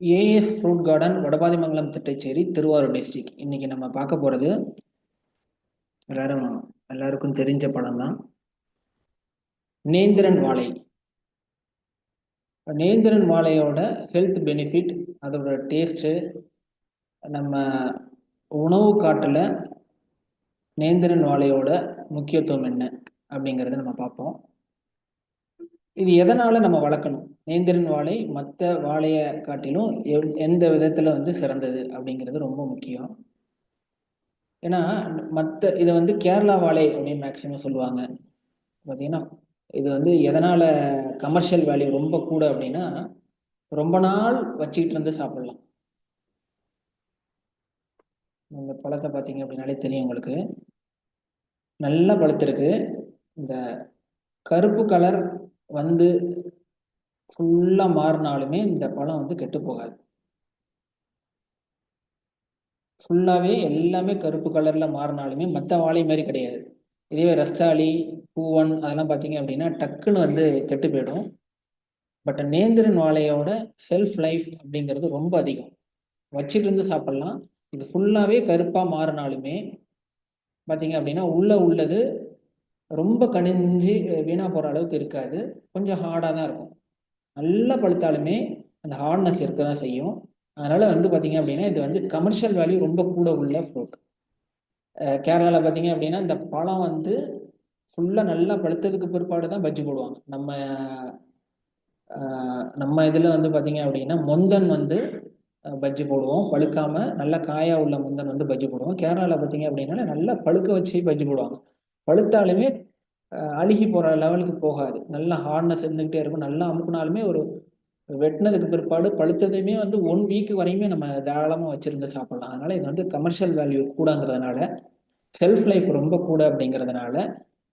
AS fruit garden Vadapathimangalam Thittacheri Thiruvarur district இன்னைக்கு நம்ம பார்க்க போகிறது எல்லாரும் எல்லாருக்கும் தெரிஞ்ச படம் தான் நேந்திரன் வாழை. நேந்திரன் வாழையோட ஹெல்த் பெனிஃபிட் அதோட டேஸ்ட்டு நம்ம உணவு காட்டில் நேந்திரன் வாழையோட முக்கியத்துவம் என்ன அப்படிங்கிறத நம்ம பார்ப்போம். இது எதனால் நம்ம வளர்க்கணும்? நேந்திரன் வாழை மற்ற வாழையை காட்டிலும் எந்த விதத்தில் வந்து சிறந்தது அப்படிங்கிறது ரொம்ப முக்கியம். ஏன்னா மற்ற இதை வந்து கேரளா வாழை அப்படின்னு மேக்சிமம் சொல்லுவாங்க. பார்த்தீங்கன்னா இது வந்து எதனால் கமர்ஷியல் வேல்யூ ரொம்ப கூட அப்படின்னா ரொம்ப நாள் வச்சுக்கிட்டு இருந்து சாப்பிடலாம். இந்த பழத்தை பார்த்தீங்க அப்படின்னாலே தெரியும் உங்களுக்கு. நல்லா பழுத்திருக்கு இந்த கருப்பு கலர் வந்து ஃபுல்லாக மாறினாலுமே இந்த பழம் வந்து கெட்டு போகாது. ஃபுல்லாகவே எல்லாமே கருப்பு கலரில் மாறினாலுமே மற்ற வாழை மாதிரி கிடையாது. இதுவே ரஸ்தாளி பூவன் அதெல்லாம் பார்த்தீங்க அப்படின்னா டக்குன்னு வந்து கெட்டு போயிடும். பட் நேந்திரன் வாழையோட செல்ஃப் லைஃப் அப்படிங்கிறது ரொம்ப அதிகம். வச்சுட்டு இருந்து சாப்பிட்லாம். இது ஃபுல்லாகவே கருப்பாக மாறினாலுமே பார்த்தீங்க அப்படின்னா உள்ளே உள்ளது ரொம்ப கணிஞ்சு வீணாக போகிற அளவுக்கு இருக்காது. கொஞ்சம் ஹார்டாக தான் இருக்கும். நல்லா பழுத்தாலுமே அந்த ஹார்ட்னஸ் இருக்க தான் செய்யும். அதனால் வந்து பார்த்தீங்க அப்படின்னா இது வந்து கமர்ஷியல் வேல்யூ ரொம்ப கூட உள்ள ஃப்ரூட் கேரளாவில் பார்த்தீங்க அப்படின்னா இந்த பழம் வந்து ஃபுல்லாக நல்லா பழுத்ததுக்கு பிற்பாடு தான் பஜ்ஜி போடுவாங்க. நம்ம நம்ம இதில் வந்து பார்த்தீங்க அப்படின்னா முந்தன் வந்து பஜ்ஜி போடுவோம். பழுக்காமல் நல்லா காயா உள்ள முந்தன் வந்து பஜ்ஜி போடுவோம். கேரளாவில் பார்த்தீங்க அப்படின்னா நல்லா பழுக்க வச்சு பஜ்ஜி போடுவாங்க. பழுத்தாலுமே அழுகி போகிற லெவலுக்கு போகாது. நல்லா ஹார்ட்னஸ் இருந்துக்கிட்டே இருக்கும். நல்லா அமுக்குனாலுமே ஒரு வெட்டினதுக்கு பிற்பாடு பழுத்ததையுமே வந்து ஒன் வீக் வரையுமே நம்ம தாராளமாக வச்சுருந்து சாப்பிட்லாம். அதனால் இது வந்து கமர்ஷியல் வேல்யூ கூடங்கிறதுனால செல்ஃப் லைஃப் ரொம்ப கூட அப்படிங்கிறதுனால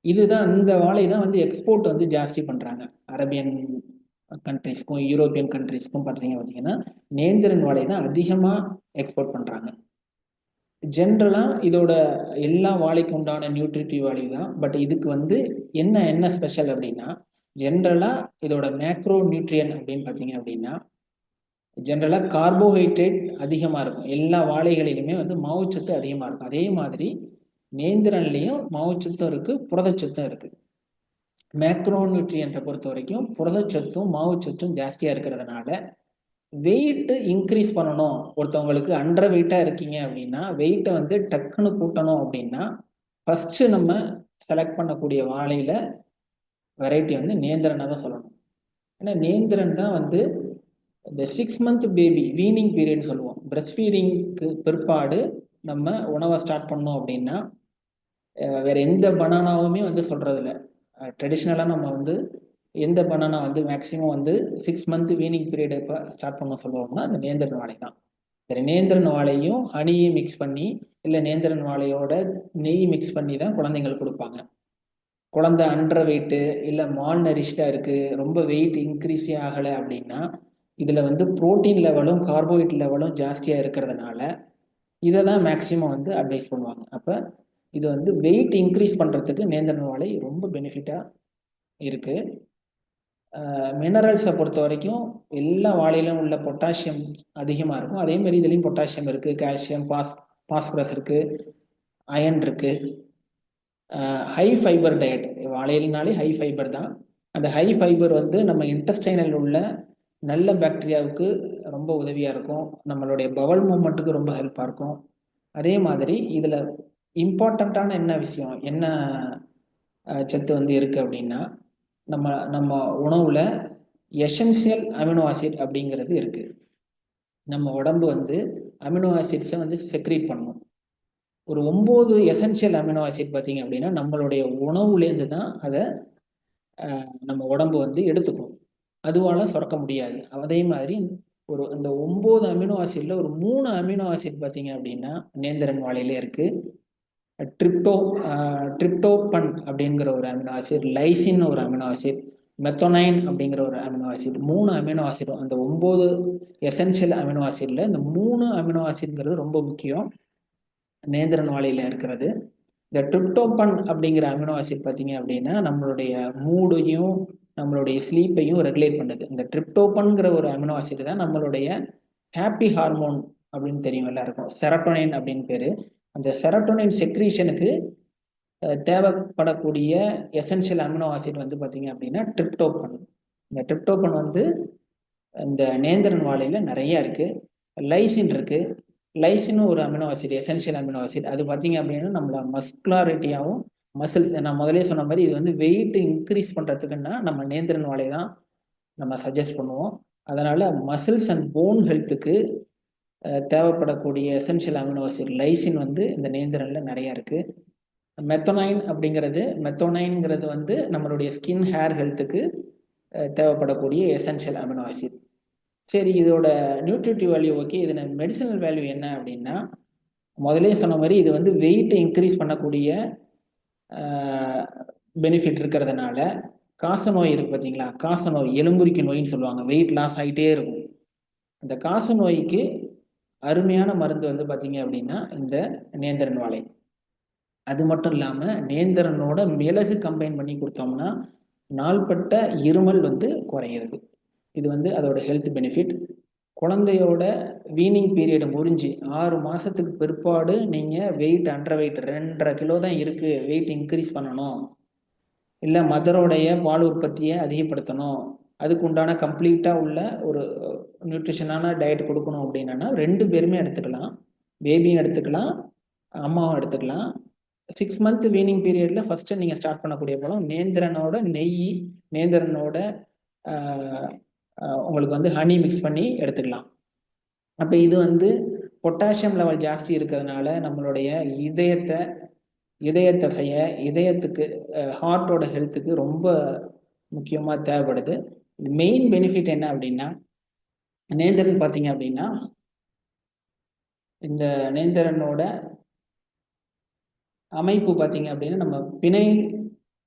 இதுதான் இந்த வாழை தான் வந்து எக்ஸ்போர்ட் வந்து ஜாஸ்தி பண்ணுறாங்க அரேபியன் கண்ட்ரிஸ்க்கும் யூரோப்பியன் கண்ட்ரிஸ்க்கும் பண்ணுறீங்க பார்த்தீங்கன்னா நேந்திரன் வாழை தான் அதிகமாக எக்ஸ்போர்ட் பண்ணுறாங்க ஜென்ரலாக இதோட எல்லா வாழைக்கும் உண்டான நியூட்ரிட்டிவ் வாழை தான் பட் இதுக்கு வந்து என்ன என்ன ஸ்பெஷல் அப்படின்னா ஜென்ரலாக இதோட மேக்ரோ நியூட்ரியன் அப்படின்னு பார்த்தீங்க அப்படின்னா ஜென்ரலாக கார்போஹைட்ரேட் அதிகமாக இருக்கும். எல்லா வாழைகளிலுமே வந்து மாவுச்சத்து அதிகமாக இருக்கும். அதே மாதிரி நேந்திரன்லேயும் மாவுச்சத்தும் இருக்குது புரதச்சத்தும் இருக்குது மேக்ரோ நியூட்ரியன்ட்டை பொறுத்த வரைக்கும் புரதச்சத்தும் மாவுச்சத்தும் ஜாஸ்தியாக இருக்கிறதுனால வெயிட்டு இன்க்ரீஸ் பண்ணணும். ஒருத்தவங்களுக்கு அண்டர் வெயிட்டாக இருக்கீங்க அப்படின்னா வெயிட்டை வந்து டக்குன்னு கூட்டணும் அப்படின்னா ஃபஸ்ட்டு நம்ம செலக்ட் பண்ணக்கூடிய வாழையில் வெரைட்டி வந்து நேந்திரனாக தான் சொல்லணும். ஏன்னா நேந்திரன் தான் வந்து இந்த சிக்ஸ் மந்த் பேபி வீனிங் பீரியட்னு சொல்லுவோம். பிரஸ்ட் ஃபீடிங்க்கு பிற்பாடு நம்ம உணவை ஸ்டார்ட் பண்ணோம் அப்படின்னா வேற எந்த பனானாவுமே வந்து சொல்றதில்ல. ட்ரெடிஷ்னலாக நம்ம வந்து எந்த பனானா வந்து மேக்சிமம் வந்து சிக்ஸ் மந்த் வீனிங் பீரியட் இப்போ ஸ்டார்ட் பண்ண சொல்லுவோம்னா அந்த நேந்திரன் வாழை தான் இந்த நேந்திரன் வாழையும் ஹனியை மிக்ஸ் பண்ணி இல்லை நேந்திரன் வாழையோட நெய் மிக்ஸ் பண்ணி தான் குழந்தைங்களுக்கு கொடுப்பாங்க. குழந்தை அண்டர் வெயிட்டு இல்லை மால் நரிஷ்டாக இருக்குது ரொம்ப வெயிட் இன்க்ரீஸே ஆகலை அப்படின்னா இதில் வந்து ப்ரோட்டீன் லெவலும் கார்போஹைட் லெவலும் ஜாஸ்தியாக இருக்கிறதுனால இதை தான் மேக்சிமம் வந்து அட்வைஸ் பண்ணுவாங்க. அப்போ இது வந்து வெயிட் இன்க்ரீஸ் பண்ணுறதுக்கு நேந்திரன் வாழை ரொம்ப பெனிஃபிட்டாக இருக்குது மினரல்ஸை பொறுத்த வரைக்கும் எல்லா வாழையிலும் உள்ள பொட்டாசியம் அதிகமாக இருக்கும். அதே மாதிரி இதுலேயும் பொட்டாசியம் இருக்குது கால்சியம் பாஸ் பாஸ்பரஸ் இருக்குது அயன் இருக்குது ஹை ஃபைபர் டயட் வாழையிலனாலே ஹை ஃபைபர் தான். அந்த ஹை ஃபைபர் வந்து நம்ம இன்டெஸ்டைனில் உள்ள நல்ல பாக்டீரியாவுக்கு ரொம்ப உதவியாக இருக்கும். நம்மளுடைய பவல் மூமெண்ட்டுக்கு ரொம்ப ஹெல்ப்பாக இருக்கும். அதே மாதிரி இதில் இம்பார்ட்டண்ட்டான என்ன விஷயம்? என்ன சத்து வந்து இருக்குது அப்படின்னா நம்ம நம்ம உணவில் எசென்சியல் அமினோ ஆசிட் அப்படிங்கிறது இருக்குது நம்ம உடம்பு வந்து அமினோ ஆசிட்ஸை வந்து செக்ரீட் பண்ணும். ஒரு ஒம்பது எசென்சியல் அமினோ ஆசிட் பார்த்தீங்க அப்படின்னா நம்மளுடைய உணவுலேருந்து தான் அதை நம்ம உடம்பு வந்து எடுத்துக்கும். அதுவால் சுரக்க முடியாது. அதே மாதிரி ஒரு இந்த ஒம்பது அமினோ ஆசிட்ல ஒரு மூணு அமினோ ஆசிட் பார்த்தீங்க அப்படின்னா நேந்திரன் வாழையில இருக்குது ட்ரிப்டோ ட்ரிப்டோபன் uh, அப்படிங்கிற ஒரு அமினோ ஆசிட் லைசின் ஒரு அமினோ ஆசிட் மெத்தோனைன் அப்படிங்கிற ஒரு அமினோ ஆசிட் மூணு அமினோ ஆசிட் அந்த ஒம்பது எசென்சியல் அமினோ ஆசிட்ல இந்த மூணு அமினோ ஆசிட்ங்கிறது ரொம்ப முக்கியம். நேந்திரன் வாழையில இருக்கிறது. இந்த ட்ரிப்டோபன் அப்படிங்கிற அமினோ ஆசிட் பார்த்தீங்க அப்படின்னா நம்மளுடைய மூடையும் நம்மளுடைய ஸ்லீப்பையும் ரெகுலேட் பண்ணுது. இந்த ட்ரிப்டோபன்கிற ஒரு அமினோ ஆசிட் தான் நம்மளுடைய ஹாப்பி ஹார்மோன் அப்படின்னு தெரியும் எல்லாருக்கும். செரட்டோனைன் அப்படின்னு பேர். அந்த செரட்டோனின் செக்ரீஷனுக்கு தேவைப்படக்கூடிய எசென்ஷியல் அமினோ ஆசிட் வந்து பார்த்தீங்க அப்படின்னா ட்ரிப்டோபன் இந்த ட்ரிப்டோபன் வந்து இந்த நேந்திரன் வாழையில் நிறைய இருக்குது லைசின் இருக்குது லைசினும் ஒரு amino acid essential amino acid அது பார்த்தீங்க அப்படின்னா நம்மள மஸ்குலாரிட்டியாகவும் மசில்ஸ் நான் முதலே சொன்ன மாதிரி இது வந்து வெயிட் இன்க்ரீஸ் பண்ணுறதுக்குன்னா நம்ம நேந்திரன் வாழை தான் நம்ம சஜஸ்ட் பண்ணுவோம். அதனால் மசில்ஸ் அண்ட் போன் ஹெல்த்துக்கு தேவைப்படக்கூடிய எசென்ஷியல் அமினோ ஆசிட் லைசின் வந்து இந்த நேந்திரனில் நிறையா இருக்குது மெத்தோனைன் அப்படிங்கிறது மெத்தோனைன்ங்கிறது வந்து நம்மளுடைய ஸ்கின் ஹேர் ஹெல்த்துக்கு தேவைப்படக்கூடிய எசென்ஷியல் அமினோ ஆசிட் சரி இதோட நியூட்ரிட்டிவ் வேல்யூ ஓகே இதில் மெடிசனல் வேல்யூ என்ன அப்படின்னா முதலே சொன்ன மாதிரி இது வந்து வெயிட்டை இன்க்ரீஸ் பண்ணக்கூடிய பெனிஃபிட் இருக்கிறதுனால காச நோய் இருக்கு பார்த்தீங்களா காச நோய் எலும்புரிக்கு நோயின்னு சொல்லுவாங்க. வெயிட் லாஸ் ஆகிட்டே இருக்கும். அந்த காச நோய்க்கு அருமையான மருந்து வந்து பார்த்தீங்க அப்படின்னா இந்த நேந்திரன் வாழை. அது மட்டும் இல்லாமல் நேந்திரனோட மிளகு கம்பைன் பண்ணி கொடுத்தோம்னா நாள்பட்ட இருமல் வந்து குறையிறது. இது வந்து அதோட ஹெல்த் பெனிஃபிட் குழந்தையோட வீனிங் பீரியடு முறிஞ்சு ஆறு மாதத்துக்கு பிற்பாடு நீங்கள் வெயிட் அண்டர் வெயிட் ரெண்டரை கிலோ தான் இருக்குது வெயிட் இன்க்ரீஸ் பண்ணணும். இல்லை மதரோடைய பால் உற்பத்தியை அதிகப்படுத்தணும். அதுக்கு உண்டான கம்ப்ளீட்டாக உள்ள ஒரு நியூட்ரிஷனான டயட் கொடுக்கணும் அப்படின்னா ரெண்டு பேருமே எடுத்துக்கலாம். பேபியும் எடுத்துக்கலாம் அம்மாவும் எடுத்துக்கலாம். சிக்ஸ் மந்த் வீனிங் பீரியடில் ஃபஸ்ட்டு நீங்கள் ஸ்டார்ட் பண்ணக்கூடிய பழம் நேந்திரனோட நெய் நேந்திரனோட உங்களுக்கு வந்து ஹனி மிக்ஸ் பண்ணி எடுத்துக்கலாம். அப்போ இது வந்து பொட்டாசியம் லெவல் ஜாஸ்தி இருக்கிறதுனால நம்மளுடைய இதயத்தை இதயத்தை செய்ய இதயத்துக்கு ஹார்ட்டோட ஹெல்த்துக்கு ரொம்ப முக்கியமாக தேவைப்படுது. மெயின் பெனிஃபிட் என்ன அப்படின்னா நேந்திரன் பார்த்தீங்க அப்படின்னா இந்த நேந்திரனோட அமைப்பு பார்த்தீங்க அப்படின்னா நம்ம பிணை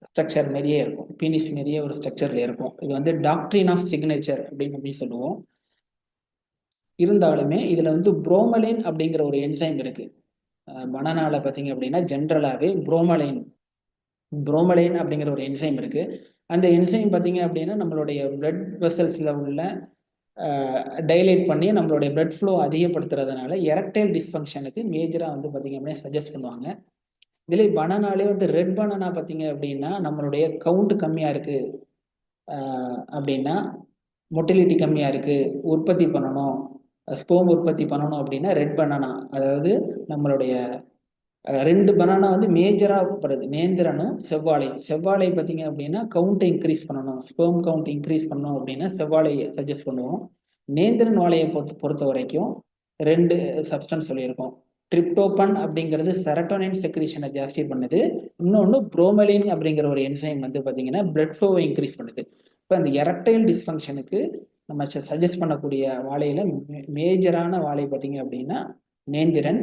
ஸ்ட்ரக்சர் மாரியே இருக்கும். பீனிஸ் மாரியே ஒரு ஸ்ட்ரக்சர்ல இருக்கும். இது வந்து டாக்டரின் ஆஃப் சிக்னேச்சர் அப்படின்னு அப்படின்னு சொல்லுவோம். இருந்தாலுமே இதுல வந்து புரோமலின் அப்படிங்கிற ஒரு என்சைம் இருக்கு. பனானால பார்த்தீங்க அப்படின்னா ஜென்ரலாகவே புரோமலைன் புரோமலைன் அப்படிங்கிற ஒரு என்சைம் இருக்குது அந்த என்சைம் பார்த்தீங்க அப்படின்னா நம்மளுடைய பிளட் வெசல்ஸில் உள்ள டைலேட் பண்ணி நம்மளுடைய பிளட் ஃப்ளோ அதிகப்படுத்துறதுனால எரக்டைல் டிஸ்ஃபங்க்ஷனுக்கு மேஜராக வந்து பார்த்தீங்க அப்படின்னா சஜஸ்ட் பண்ணுவாங்க. இதில் பனானாலே வந்து ரெட் பனானா பார்த்தீங்க அப்படின்னா நம்மளுடைய கவுண்ட் கம்மியாக இருக்குது அப்படின்னா மொட்டிலிட்டி கம்மியாக இருக்குது உற்பத்தி பண்ணணும். ஸ்போம் உற்பத்தி பண்ணணும் அப்படின்னா ரெட் பனானா அதாவது நம்மளுடைய ரெண்டு பனானா வந்து மேஜராக படுது நேந்திரனும் செவ்வாழை செவ்வாழை பார்த்தீங்க அப்படின்னா கவுண்ட்டை இன்க்ரீஸ் பண்ணணும். ஸ்பேம் கவுண்ட் இன்க்ரீஸ் பண்ணணும் அப்படின்னா செவ்வாழையை சஜஸ்ட் பண்ணுவோம். நேந்திரன் வாழையை பொறுத்த பொறுத்த வரைக்கும் ரெண்டு சப்ஸ்டன்ஸ் சொல்லியிருக்கோம். ட்ரிப்டோபன் அப்படிங்கிறது செரட்டோனின் செக்ரீஷனை ஜாஸ்தி பண்ணுது. இன்னொன்று ப்ரோமலின் அப்படிங்கிற ஒரு என்சைம் வந்து பார்த்தீங்கன்னா பிளட் ஃப்ளோவை இன்க்ரீஸ் பண்ணுது. இப்போ அந்த எரக்டைல் டிஸ்ஃபங்க்ஷனுக்கு நம்ம சஜஸ்ட் பண்ணக்கூடிய வாழையில மேஜரான வாழை பார்த்தீங்க அப்படின்னா நேந்திரன்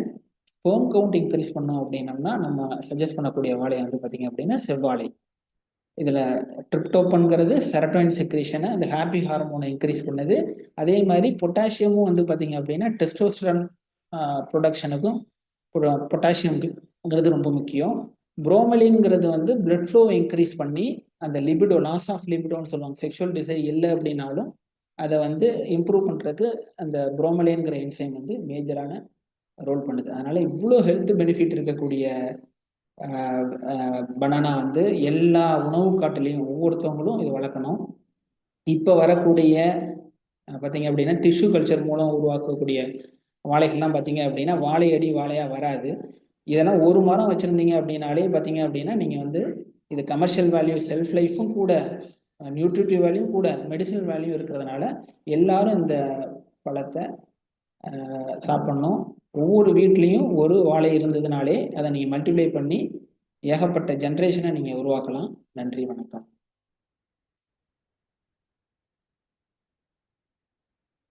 ஹோம் கவுண்ட் இன்க்ரீஸ் பண்ணோம் அப்படின்னம்னா நம்ம சஜஸ்ட் பண்ணக்கூடிய வாழை வந்து பார்த்தீங்க அப்படின்னா செவ்வாழை. இதில் ட்ரிப்டோப்பன்கிறது செரட்டோயின் செக்ரேஷனை அந்த ஹாப்பி ஹார்மோனை இன்க்ரீஸ் பண்ணுது. அதே மாதிரி பொட்டாசியமும் வந்து பார்த்தீங்க அப்படின்னா டெஸ்டோஸ்டரன் ப்ரொடக்ஷனுக்கும் பொட்டாசியம்ங்கிறது ரொம்ப முக்கியம். புரோமலின்ங்கிறது வந்து பிளட் ஃப்ளோ இன்க்ரீஸ் பண்ணி அந்த லிபிடோ லாஸ் ஆஃப் லிபிடோன்னு சொல்லுவாங்க செக்ஷுவல் டிசைர் இல்லை அப்படின்னாலும் அதை வந்து இம்ப்ரூவ் பண்ணுறதுக்கு அந்த புரோமலின்ங்கிற என்சைம் வந்து மேஜரான ரோல் பண்ணுது. அதனால இவ்வளோ ஹெல்த் பெனிஃபிட் இருக்கக்கூடிய பனானா வந்து எல்லா உணவு காட்டிலையும் ஒவ்வொருத்தவங்களும் இது வளர்க்கணும். இப்போ வரக்கூடிய பார்த்தீங்க அப்படின்னா டிஷ்யூ கல்ச்சர் மூலம் உருவாக்கக்கூடிய வாழைகள்லாம் பார்த்தீங்க அப்படின்னா வாழை அடி வாழையாக வராது. இதெல்லாம் ஒரு மரம் வச்சுருந்தீங்க அப்படின்னாலே பார்த்தீங்க அப்படின்னா நீங்கள் வந்து இது கமர்ஷியல் வேல்யூ செல்ஃப் லைஃப்பும் கூட நியூட்ரிட்டிவ் வேல்யூ கூட மெடிசனல் வேல்யூ இருக்கிறதுனால எல்லாரும் இந்த பழத்தை சாப்பிட்ணும். ஒவ்வொரு வீட்லேயும் ஒரு வாழை இருந்ததுனாலே அதை நீங்கள் மல்டிப்ளை பண்ணி ஏகப்பட்ட ஜென்ரேஷனை நீங்கள் உருவாக்கலாம். நன்றி வணக்கம்.